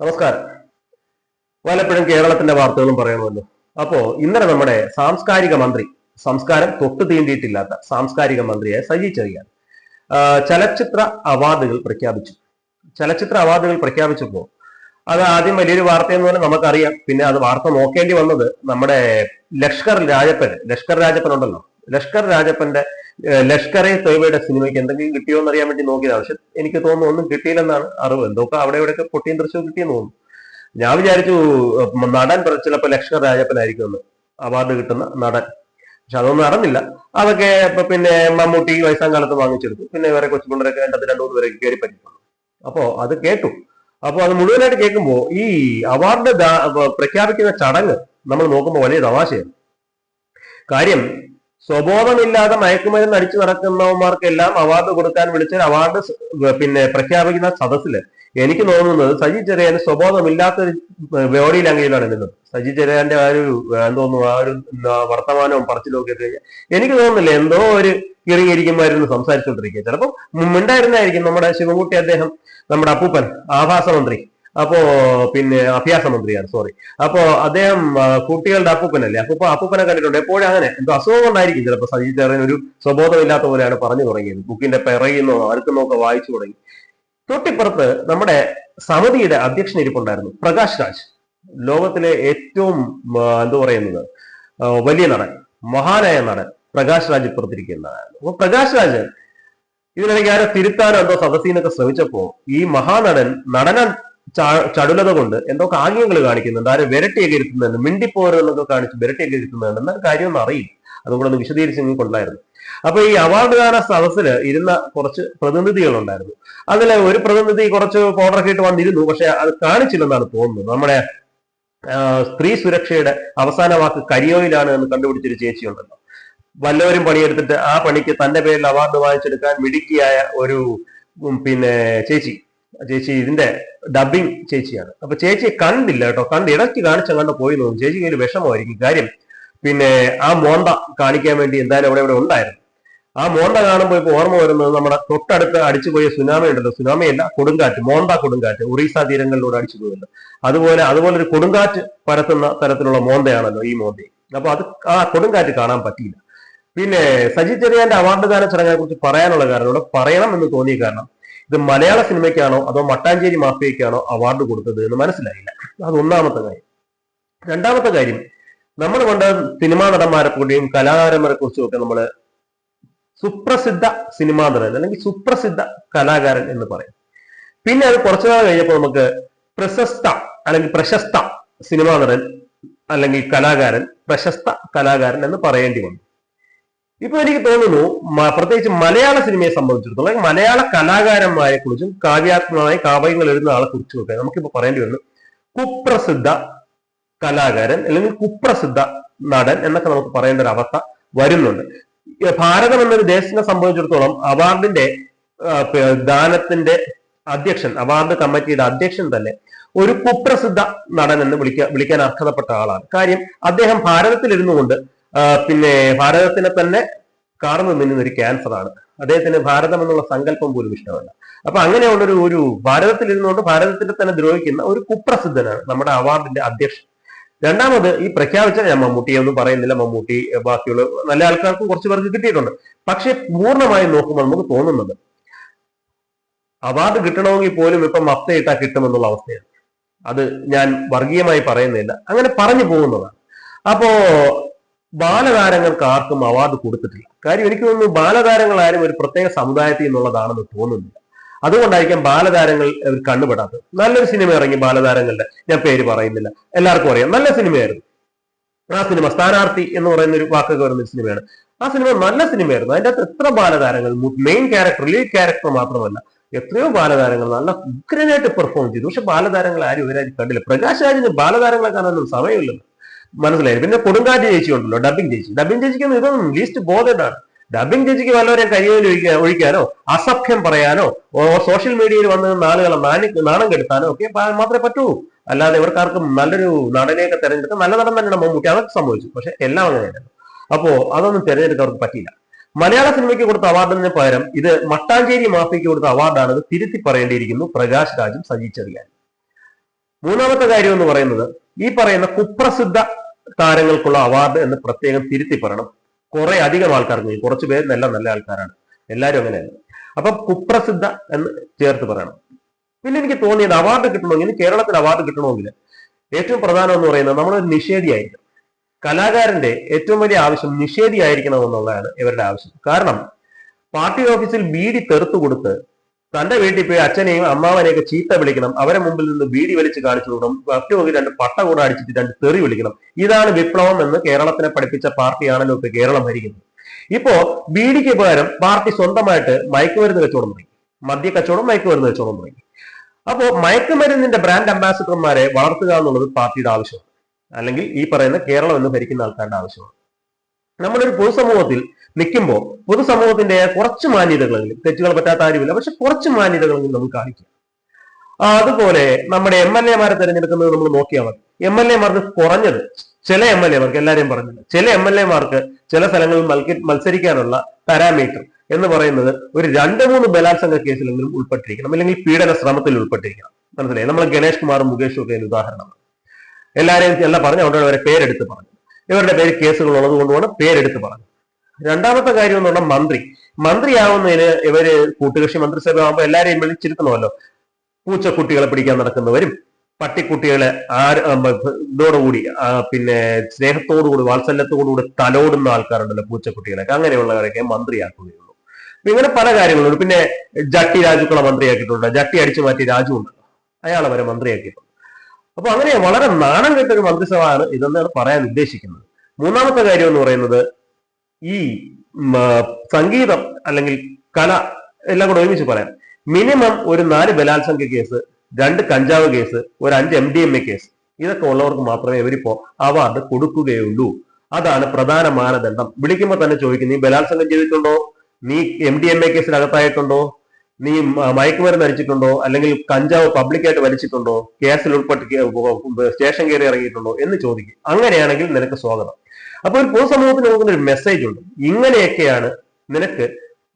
നമസ്കാരം. വല്ലപ്പോഴും കേരളത്തിന്റെ വാർത്തകളും പറയണമല്ലോ അപ്പോ ഇന്നലെ നമ്മുടെ സാംസ്കാരിക മന്ത്രി സംസ്കാരം തൊട്ട് തീണ്ടിയിട്ടില്ലാത്ത സാംസ്കാരിക മന്ത്രിയെ സജി ചെറിയാൻ ചലച്ചിത്ര അവാർഡുകൾ പ്രഖ്യാപിച്ചു. ചലച്ചിത്ര അവാർഡുകൾ പ്രഖ്യാപിച്ചപ്പോ അത് ആദ്യം വലിയൊരു വാർത്തയെന്ന് പറഞ്ഞാൽ നമുക്കറിയാം. പിന്നെ അത് വാർത്ത നോക്കേണ്ടി വന്നത് നമ്മുടെ ലഷ്കർ രാജപ്പൻ ലഷ്കർ രാജപ്പൻ ഉണ്ടല്ലോ. ലഷ്കർ രാജപ്പന്റെ ലഷ്കറെ തൊയ്വയുടെ സിനിമയ്ക്ക് എന്തെങ്കിലും കിട്ടിയോ എന്ന് അറിയാൻ വേണ്ടി നോക്കിയതാണ് പക്ഷെ എനിക്ക് തോന്നുന്നു ഒന്നും കിട്ടിയില്ലെന്നാണ് അറിവ്. എന്തൊക്കെ അവിടെ ഇവിടെയൊക്കെ പൊട്ടിയും ദൃശ്യവും കിട്ടിയെന്ന് തോന്നുന്നു. ഞാൻ വിചാരിച്ചു നടൻ ചിലപ്പോൾ ചിലപ്പോ ലഷ്കർ രാജപ്പനായിരിക്കും എന്ന് അവാർഡ് കിട്ടുന്ന നടൻ. പക്ഷെ അതൊന്നും നടന്നില്ല. അതൊക്കെ ഇപ്പൊ പിന്നെ മമ്മൂട്ടി വയസ്സാം കാലത്ത് വാങ്ങിച്ചെടുത്തു. പിന്നെ വേറെ കൊച്ചുപിള്ളേരൊക്കെ രണ്ടത് രണ്ടു മൂന്ന് പേരൊക്കെ കയറി പറ്റിയിട്ടുള്ളൂ അപ്പോ അത് കേട്ടു. അപ്പൊ അത് മുഴുവനായിട്ട് കേൾക്കുമ്പോൾ ഈ അവാർഡ് പ്രഖ്യാപിക്കുന്ന ചടങ്ങ് നമ്മൾ നോക്കുമ്പോൾ വലിയ തമാശയാണ്. കാര്യം സ്വബോധമില്ലാതെ മയക്കുമരുന്ന് അടിച്ചു നടക്കുന്നവന്മാർക്കെല്ലാം അവാർഡ് കൊടുക്കാൻ വിളിച്ച അവാർഡ് പിന്നെ പ്രഖ്യാപിക്കുന്ന സദസ്സിൽ എനിക്ക് തോന്നുന്നത് സജി ചെറിയാൻ സ്വബോധമില്ലാത്തൊരു ബോഡി ലാംഗ്വേജിലാണ് നിന്നത് സജി ചെറിയാന്റെ ആ ഒരു എന്തോന്നു ആ ഒരു വർത്തമാനവും പറച്ചിലും ഒക്കെ കഴിഞ്ഞാൽ എനിക്ക് തോന്നുന്നില്ല എന്തോ ഒരു കിറങ്ങിയിരിക്കുമായിരുന്നു സംസാരിച്ചുകൊണ്ടിരിക്കുക ചിലപ്പോൾ മിണ്ടായിരുന്നായിരിക്കും നമ്മുടെ ശിവൻകുട്ടി അദ്ദേഹം നമ്മുടെ അപ്പൂപ്പൻ ആഭാസ മന്ത്രി. അപ്പോ പിന്നെ അഭ്യാസ മന്ത്രിയാണ് സോറി അപ്പോ അദ്ദേഹം കുട്ടികളുടെ അപ്പൂപ്പനല്ലേ? അപ്പൂപ്പ അപ്പൂപ്പനെ കണ്ടിട്ടുണ്ട്. എപ്പോഴും അങ്ങനെ. എന്തോ അസുഖം കൊണ്ടായിരിക്കും ചിലപ്പോൾ സജി ചെറിയൻ ഒരു സ്വബോധമില്ലാത്ത പോലെയാണ് പറഞ്ഞു തുടങ്ങിയത്. ബുക്കിന്റെ പിറയുന്നോ ആർക്കുന്നൊക്കെ വായിച്ചു തുടങ്ങി. തൊട്ടിപ്പുറത്ത് നമ്മുടെ സമിതിയുടെ അധ്യക്ഷൻ ഇരിപ്പുണ്ടായിരുന്നു പ്രകാശ് രാജ്. ലോകത്തിലെ ഏറ്റവും എന്തു പറയുന്നത് വലിയ നടൻ മഹാനായ നടൻ പ്രകാശ് രാജ് ഇപ്പുറത്തിരിക്കുന്നതാണ്. അപ്പൊ പ്രകാശ് രാജ് ഇതിനിടയ്ക്ക് ആരോ തിരുത്താനോ എന്തോ സദസ്സിനൊക്കെ ശ്രമിച്ചപ്പോ ഈ മഹാനടൻ നടന ച- ചടുലത കൊണ്ട് എന്തോ കാര്യങ്ങൾ കാണിക്കുന്നുണ്ട്. ആരെ വിരട്ടിയൊക്കെ ഇരുത്തുന്നുണ്ട് മിണ്ടിപ്പോരെന്നൊക്കെ കാണിച്ച് വിരട്ടിയൊക്കെ ഇരുത്തുന്നുണ്ട് എന്നാൽ കാര്യമൊന്നും അറിയില്ല. അതും കൂടെ ഒന്ന് വിശദീകരിച്ച് നിങ്ങൾക്ക് കൊണ്ടായിരുന്നു അപ്പൊ ഈ അവാർഡ് ദാന സദസ്സിൽ ഇരുന്ന കുറച്ച് പ്രതിനിധികൾ ഉണ്ടായിരുന്നു അതിൽ ഒരു പ്രതിനിധി കുറച്ച് പൗഡറൊക്കെ ഇട്ട് വന്നിരുന്നു. പക്ഷെ അത് കാണിച്ചില്ലെന്നാണ് തോന്നുന്നത്. നമ്മുടെ സ്ത്രീ സുരക്ഷയുടെ അവസാന വാക്ക് കരിയോയിലാണ് എന്ന് കണ്ടുപിടിച്ചൊരു ചേച്ചിയുണ്ടല്ലോ. വല്ലവരും പണിയെടുത്തിട്ട് ആ പണിക്ക് തന്റെ പേരിൽ അവാർഡ് വാങ്ങിച്ചെടുക്കാൻ മിടുക്കിയായ ഒരു പിന്നെ ചേച്ചി. ചേച്ചി ഇതിന്റെ ഡബിങ് ചേച്ചിയാണ്. അപ്പൊ ചേച്ചിയെ കണ്ടില്ല കേട്ടോ. കണ്ട് ഇടയ്ക്ക് കാണിച്ച കണ്ട് പോയി തോന്നും ചേച്ചി ഒരു വിഷമമായിരിക്കും കാര്യം. പിന്നെ ആ മോണ്ട കാണിക്കാൻ വേണ്ടി എന്തായാലും അവിടെ ഇവിടെ ഉണ്ടായിരുന്നു. ആ മോണ്ട കാണുമ്പോൾ ഇപ്പൊ ഓർമ്മ വരുന്നത് നമ്മുടെ തൊട്ടടുത്ത് അടിച്ചുപോയ സുനാമി ഉണ്ടല്ലോ. സുനാമിയല്ല കൊടുങ്കാറ്റ്. മോണ്ട കൊടുങ്കാറ്റ്. ഒറീസ തീരങ്ങളിലൂടെ അടിച്ചു പോയല്ലോ അതുപോലെ അതുപോലെ ഒരു കൊടുങ്കാറ്റ് പരത്തുന്ന തരത്തിലുള്ള മോന്തയാണല്ലോ ഈ മോന്തയെ. അപ്പൊ അത് ആ കൊടുങ്കാറ്റ് കാണാൻ പറ്റിയില്ല. പിന്നെ സജി ചെറിയാന്റെ അവാർഡ് ദാന ചടങ്ങിനെ കുറിച്ച് പറയാനുള്ള കാരണം ഇവിടെ പറയണം എന്ന് തോന്നിയ കാരണം ഇത് മലയാള സിനിമയ്ക്കാണോ അതോ മട്ടാഞ്ചേരി മാഫിയയ്ക്കാണോ അവാർഡ് കൊടുത്തത് എന്ന് മനസ്സിലായില്ല. അത് ഒന്നാമത്തെ കാര്യം. രണ്ടാമത്തെ കാര്യം നമ്മൾ കൊണ്ട് സിനിമാ നടന്മാരെ കൂടിയും കലാകാരന്മാരെ കുറിച്ചും ഒക്കെ നമ്മൾ സുപ്രസിദ്ധ സിനിമാ നടൻ അല്ലെങ്കിൽ സുപ്രസിദ്ധ കലാകാരൻ എന്ന് പറയും. പിന്നെ അത് കുറച്ചു നാൾ കഴിഞ്ഞപ്പോൾ നമുക്ക് പ്രശസ്ത അല്ലെങ്കിൽ പ്രശസ്ത സിനിമാ നടൻ അല്ലെങ്കിൽ കലാകാരൻ പ്രശസ്ത കലാകാരൻ എന്ന് പറയേണ്ടി വന്നു. ഇപ്പൊ എനിക്ക് തോന്നുന്നു പ്രത്യേകിച്ച് മലയാള സിനിമയെ സംബന്ധിച്ചിടത്തോളം മലയാള കലാകാരന്മാരെ കുറിച്ചും കാവ്യാത്മകമായി കാവ്യങ്ങൾ എഴുതുന്ന ആളെ കുറിച്ചും ഒക്കെ നമുക്കിപ്പോ പറയേണ്ടി വരുന്നു. കുപ്രസിദ്ധ കലാകാരൻ അല്ലെങ്കിൽ കുപ്രസിദ്ധ നടൻ എന്നൊക്കെ നമുക്ക് പറയേണ്ട ഒരു അവസ്ഥ വരുന്നുണ്ട്. ഭാരതം എന്നൊരു ദേശത്തിനെ സംബന്ധിച്ചിടത്തോളം അവാർഡിന്റെ ദാനത്തിന്റെ അധ്യക്ഷൻ അവാർഡ് കമ്മിറ്റിയുടെ അധ്യക്ഷൻ തന്നെ ഒരു കുപ്രസിദ്ധ നടൻ എന്ന് വിളിക്കാൻ വിളിക്കാൻ അർഹതപ്പെട്ട ആളാണ്. കാര്യം അദ്ദേഹം ഭാരതത്തിൽ ഇരുന്നുകൊണ്ട് ആ, പിന്നെ ഭാരതത്തിനെ തന്നെ കാർന്നു നിന്നുന്ന ഒരു ക്യാൻസർ ആണ് അദ്ദേഹത്തിന് ഭാരതം എന്നുള്ള സങ്കല്പം പോലും ഇഷ്ടമല്ല. അപ്പൊ അങ്ങനെയുള്ളൊരു ഒരു ഭാരതത്തിൽ ഇരുന്നുകൊണ്ട് ഭാരതത്തിന്റെ തന്നെ ദ്രോഹിക്കുന്ന ഒരു കുപ്രസിദ്ധനാണ് നമ്മുടെ അവാർഡിന്റെ അധ്യക്ഷൻ. രണ്ടാമത് ഈ പ്രഖ്യാപിച്ച ഞാൻ മമ്മൂട്ടിയെ ഒന്നും പറയുന്നില്ല മമ്മൂട്ടി ബാക്കിയുള്ള നല്ല ആൾക്കാർക്കും കുറച്ച് പേർക്ക് കിട്ടിയിട്ടുണ്ട്. പക്ഷെ പൂർണമായും നോക്കുമ്പോൾ നമുക്ക് തോന്നുന്നത് അവാർഡ് കിട്ടണമെങ്കിൽ പോലും ഇപ്പൊ മഫ്തയിട്ടാ കിട്ടുമെന്നുള്ള അവസ്ഥയാണ്. അത് ഞാൻ വർഗീയമായി പറയുന്നില്ല. അങ്ങനെ പറഞ്ഞു പോകുന്നതാണ്. അപ്പോ ബാലതാരങ്ങൾക്ക് ആർക്കും അവാർഡ് കൊടുത്തിട്ടില്ല. കാര്യം എനിക്ക് തോന്നുന്നു ബാലതാരങ്ങൾ ആരും ഒരു പ്രത്യേക സമുദായത്തിൽ നിന്നുള്ളതാണെന്ന് തോന്നുന്നില്ല. അതുകൊണ്ടായിരിക്കാം ബാലതാരങ്ങൾ അവർ കണ്ണുപെടാത്തത്. നല്ലൊരു സിനിമ ഇറങ്ങി ബാലതാരങ്ങളുടെ ഞാൻ പേര് പറയുന്നില്ല. എല്ലാവർക്കും അറിയാം. നല്ല സിനിമയായിരുന്നു ആ സിനിമ സ്ഥാനാർത്ഥി എന്ന് പറയുന്ന ഒരു വാക്കൊക്കെ വരുന്ന സിനിമയാണ് ആ സിനിമ നല്ല സിനിമയായിരുന്നു അതിന്റെ അകത്ത് എത്ര ബാലതാരങ്ങൾ മെയിൻ ക്യാരക്ടർ ലീഡ് ക്യാരക്ടർ മാത്രമല്ല എത്രയോ ബാലതാരങ്ങൾ നല്ല ഉഗ്രനായിട്ട് പെർഫോം ചെയ്തു. പക്ഷെ ബാലതാരങ്ങൾ ആരും ഇവരായിട്ട് കണ്ടില്ല. പ്രകാശ് രാജിന് ബാലതാരങ്ങളെ കാണാനൊന്നും സമയമില്ലല്ലോ. മനസ്സിലായി. പിന്നെ കൊടുങ്കാറ്റ് ചേച്ചി ഉണ്ടല്ലോ ഡബിങ് ചേച്ചി. ഡബിങ് ചേച്ചിക്ക് ഇതൊന്നും ലീസ്റ്റ് ബോധേഡാണ് ഡബിങ് ചേച്ചിക്ക് വല്ലവരെയും ഒഴിക്കാ- ഒഴിക്കാനോ അസഭ്യം പറയാനോ സോഷ്യൽ മീഡിയയിൽ വന്ന് ആളുകളെ നാണി നാണം കെടുത്താനോ ഒക്കെ മാത്രമേ പറ്റൂ. അല്ലാതെ ഇവർക്കാർക്കും നല്ലൊരു നടനെയൊക്കെ തെരഞ്ഞെടുക്കാൻ നല്ല നടൻ തന്നെയാണ് മമ്മൂട്ടി. അതൊക്കെ സംഭവിച്ചു പക്ഷെ എല്ലാം അങ്ങനെയല്ല അപ്പോ അതൊന്നും തിരഞ്ഞെടുക്കാൻ അവർക്ക് പറ്റിയില്ല. മലയാള സിനിമയ്ക്ക് കൊടുത്ത അവാർഡിന് പകരം ഇത് മട്ടാഞ്ചേരി മാഫിക്ക് കൊടുത്ത അവാർഡാണ് തിരുത്തി പറയേണ്ടിയിരിക്കുന്നു പ്രകാശ് രാജും സജി ചെറിയാൻ മൂന്നാമത്തെ കാര്യം എന്ന് പറയുന്നത് ഈ പറയുന്ന കുപ്രസിദ്ധ താരങ്ങൾക്കുള്ള അവാർഡ് എന്ന് പ്രത്യേകം തിരുത്തി പറയണം. കുറെ അധികം ആൾക്കാർക്ക് കുറച്ച് പേര് നല്ല നല്ല ആൾക്കാരാണ്. എല്ലാവരും അങ്ങനെയല്ല അപ്പൊ കുപ്രസിദ്ധ എന്ന് ചേർത്ത് പറയണം. പിന്നെ എനിക്ക് തോന്നിയത് അവാർഡ് കിട്ടണമെങ്കിൽ കേരളത്തിന് അവാർഡ് കിട്ടണമെങ്കിൽ ഏറ്റവും പ്രധാനം എന്ന് പറയുന്നത് നമ്മൾ നിഷേധിയായിരിക്കണം. കലാകാരന്റെ ഏറ്റവും വലിയ ആവശ്യം നിഷേധിയായിരിക്കണം എന്നുള്ളതാണ് ഇവരുടെ ആവശ്യം. കാരണം പാർട്ടി ഓഫീസിൽ ബീഡി തെറുത്തു കൊടുത്ത് തന്റെ വീട്ടിൽ പോയി അച്ഛനെയും അമ്മാവനെയൊക്കെ ചീത്ത വിളിക്കണം. അവരെ മുമ്പിൽ നിന്ന് ബീഡി വലിച്ച് കാണിച്ചു കൊടുക്കണം. മറ്റു നോക്കി രണ്ട് പട്ട കൂടെ അടിച്ചിട്ട് രണ്ട് തെറി വിളിക്കണം. ഇതാണ് വിപ്ലവം എന്ന് കേരളത്തിനെ പഠിപ്പിച്ച പാർട്ടിയാണല്ലോ ഇപ്പൊ കേരളം ഭരിക്കുന്നത്. ഇപ്പോ ബീഡിക്ക് പകരം പാർട്ടി സ്വന്തമായിട്ട് മയക്കുമരുന്ന് കച്ചവടം തുടങ്ങി. മദ്യ കച്ചവടം മയക്കുമരുന്ന് കച്ചവടം തുടങ്ങി. അപ്പോ മയക്കുമരുന്നിന്റെ ബ്രാൻഡ് അംബാസിഡർമാരെ വളർത്തുക എന്നുള്ളത് പാർട്ടിയുടെ ആവശ്യമാണ്. അല്ലെങ്കിൽ ഈ പറയുന്ന കേരളം എന്ന് ഭരിക്കുന്ന ആൾക്കാരുടെ ആവശ്യമാണ്. നമ്മളൊരു പൊതുസമൂഹത്തിൽ നിൽക്കുമ്പോൾ പൊതുസമൂഹത്തിന്റെ കുറച്ച് മാന്യതകളെങ്കിലും തെറ്റുകൾ പറ്റാത്ത കാര്യമില്ല. പക്ഷെ കുറച്ച് മാന്യതകളെങ്കിലും നമ്മൾ കാണിക്കാം. അതുപോലെ നമ്മുടെ എം എൽ എമാരെ തിരഞ്ഞെടുക്കുന്നത് നമ്മൾ നോക്കിയാൽ മതി. എം എൽ എമാർക്ക് കുറഞ്ഞത് ചില എം എൽ എമാർക്ക് എല്ലാവരെയും പറഞ്ഞില്ല. ചില എം എൽ എമാർക്ക് ചില സ്ഥലങ്ങളിൽ മത്സ- മത്സരിക്കാനുള്ള പാരാമീറ്റർ എന്ന് പറയുന്നത് ഒരു രണ്ട് മൂന്ന് ബലാത്സംഗ കേസിലെങ്കിലും ഉൾപ്പെട്ടിരിക്കണം. അല്ലെങ്കിൽ പീഡന ശ്രമത്തിൽ ഉൾപ്പെട്ടിരിക്കണം. മനസ്സിലായി? നമ്മൾ ഗണേഷ് കുമാറും മുകേഷും ഒക്കെ ഒരു ഉദാഹരണമാണ്. എല്ലാവരെയും എല്ലാം പറഞ്ഞു അവിടെ അവരെ പേരെടുത്ത് പറഞ്ഞു. ഇവരുടെ പേര് കേസുകൾ ഉള്ളത് കൊണ്ടുമാണ് പേരെടുത്ത് പറഞ്ഞു. രണ്ടാമത്തെ കാര്യം എന്ന് പറഞ്ഞാൽ മന്ത്രി. മന്ത്രിയാവുന്നതിന് ഇവർ കൂട്ടുകക്ഷി മന്ത്രിസഭ ആകുമ്പോൾ എല്ലാരെയും വിളിച്ചിരുത്തണമല്ലോ. പൂച്ചക്കുട്ടികളെ പിടിക്കാൻ നടക്കുന്നവരും പട്ടിക്കുട്ടികളെ ആര് ഇതോടുകൂടി പിന്നെ സ്നേഹത്തോടുകൂടി വാത്സല്യത്തോടുകൂടി തലോടുന്ന ആൾക്കാരുണ്ടല്ലോ പൂച്ചക്കുട്ടികളൊക്കെ. അങ്ങനെയുള്ളവരൊക്കെ മന്ത്രിയാക്കുകയുള്ളൂ. അപ്പൊ ഇങ്ങനെ പല കാര്യങ്ങളുണ്ട്. പിന്നെ ജട്ടി രാജുക്കളെ മന്ത്രിയാക്കിയിട്ടുണ്ട്. ജട്ടി അടിച്ചു മാറ്റി രാജു ഉണ്ട് അയാളെ വരെ മന്ത്രിയാക്കിയിട്ടുണ്ട്. അപ്പൊ അങ്ങനെ വളരെ നാണം കെട്ട മന്ത്രിസഭ ആണ് ഇതെന്നാണ് പറയാൻ ഉദ്ദേശിക്കുന്നത്. മൂന്നാമത്തെ കാര്യം എന്ന് പറയുന്നത് ഈ സംഗീതം അല്ലെങ്കിൽ കല എല്ലാം കൂടെ ഒരുമിച്ച് പറയാം. മിനിമം ഒരു നാല് ബലാത്സംഗ കേസ് രണ്ട് കഞ്ചാവ് കേസ് ഒരു അഞ്ച് M D M A case ഇതൊക്കെ ഉള്ളവർക്ക് മാത്രമേ ഇവരിപ്പോ അവാർഡ് കൊടുക്കുകയുള്ളൂ. അതാണ് പ്രധാന മാനദണ്ഡം. വിളിക്കുമ്പോൾ തന്നെ ചോദിക്കും നീ ബലാത്സംഗം ചെയ്തിട്ടുണ്ടോ? നീ എം ഡി എം എ കേസിൽ അകത്തായിട്ടുണ്ടോ നീ മയക്കുമരുന്ന് അടിച്ചിട്ടുണ്ടോ? അല്ലെങ്കിൽ കഞ്ചാവ് പബ്ലിക്കായിട്ട് വലിച്ചിട്ടുണ്ടോ? കേസിൽ ഉൾപ്പെട്ട് സ്റ്റേഷൻ കയറി ഇറങ്ങിയിട്ടുണ്ടോ? എന്ന് ചോദിക്കും. അങ്ങനെയാണെങ്കിൽ നിനക്ക് സ്വാഗതം. അപ്പൊ ഒരു പൊതുസമൂഹത്തിന് കൊടുക്കുന്ന ഒരു മെസ്സേജ് ഉണ്ട്. ഇങ്ങനെയൊക്കെയാണ് നിനക്ക്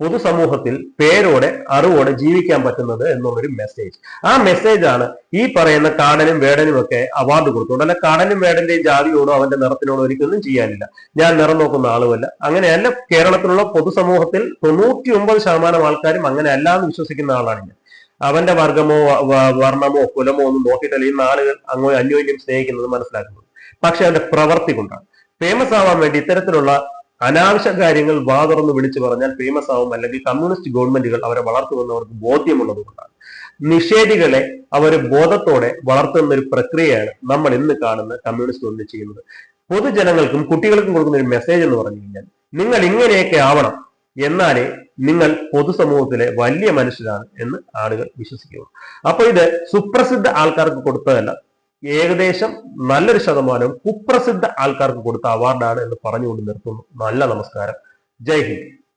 പൊതുസമൂഹത്തിൽ പേരോടെ അറിവോടെ ജീവിക്കാൻ പറ്റുന്നത് എന്നുള്ളൊരു മെസ്സേജ് ആ മെസ്സേജാണ് ഈ പറയുന്ന കാടനും വേടനും ഒക്കെ അവാർഡ് കൊടുത്തുകൊണ്ട്. അല്ല കാടനും വേടന്റെയും ജാതിയോടോ അവന്റെ നിറത്തിനോടോ ഒരിക്കലും ചെയ്യാനില്ല. ഞാൻ നിറം നോക്കുന്ന ആളുമല്ല. അങ്ങനെയല്ല കേരളത്തിലുള്ള പൊതുസമൂഹത്തിൽ തൊണ്ണൂറ്റി ഒമ്പത് ശതമാനം ആൾക്കാരും അങ്ങനെ അല്ലാന്ന് വിശ്വസിക്കുന്ന ആളാണ് ഞാൻ. അവന്റെ വർഗമോ വർണമോ കുലമോ ഒന്നും നോക്കിയിട്ടല്ല ഈ നാളുകൾ അങ്ങോ അന്യോന്യം സ്നേഹിക്കുന്നത് മനസ്സിലാക്കുന്നത്. പക്ഷെ അവന്റെ പ്രവർത്തി കൊണ്ടാണ്. ഫേമസ് ആവാൻ വേണ്ടി ഇത്തരത്തിലുള്ള അനാവശ്യ കാര്യങ്ങൾ വാതുറന്ന് വിളിച്ചു പറഞ്ഞാൽ ഫേമസ് ആവും അല്ലെങ്കിൽ കമ്മ്യൂണിസ്റ്റ് ഗവൺമെന്റുകൾ അവരെ വളർത്തുമെന്ന് അവർക്ക് ബോധ്യമുള്ളത് കൊണ്ടാണ് നിഷേധികളെ അവർ ബോധത്തോടെ വളർത്തുന്ന ഒരു പ്രക്രിയയാണ് നമ്മൾ ഇന്ന് കാണുന്ന കമ്മ്യൂണിസ്റ്റ് ഒന്ന് ചെയ്യുന്നത് പൊതുജനങ്ങൾക്കും കുട്ടികൾക്കും കൊടുക്കുന്ന ഒരു മെസ്സേജ് എന്ന് പറഞ്ഞു കഴിഞ്ഞാൽ നിങ്ങൾ ഇങ്ങനെയൊക്കെ ആവണം എന്നാലേ നിങ്ങൾ പൊതുസമൂഹത്തിലെ വലിയ മനുഷ്യരാണ് എന്ന് ആളുകൾ വിശ്വസിക്കുന്നു. അപ്പൊ ഇത് സുപ്രസിദ്ധ ആൾക്കാർക്ക് കൊടുത്തതല്ല ഏകദേശം നല്ലൊരു ശതമാനം കുപ്രസിദ്ധ ആൾക്കാർക്ക് കൊടുത്ത അവാർഡാണ് എന്ന് പറഞ്ഞുകൊണ്ട് നിർത്തുന്നു. നല്ല നമസ്കാരം. ജയ് ഹിന്ദ്.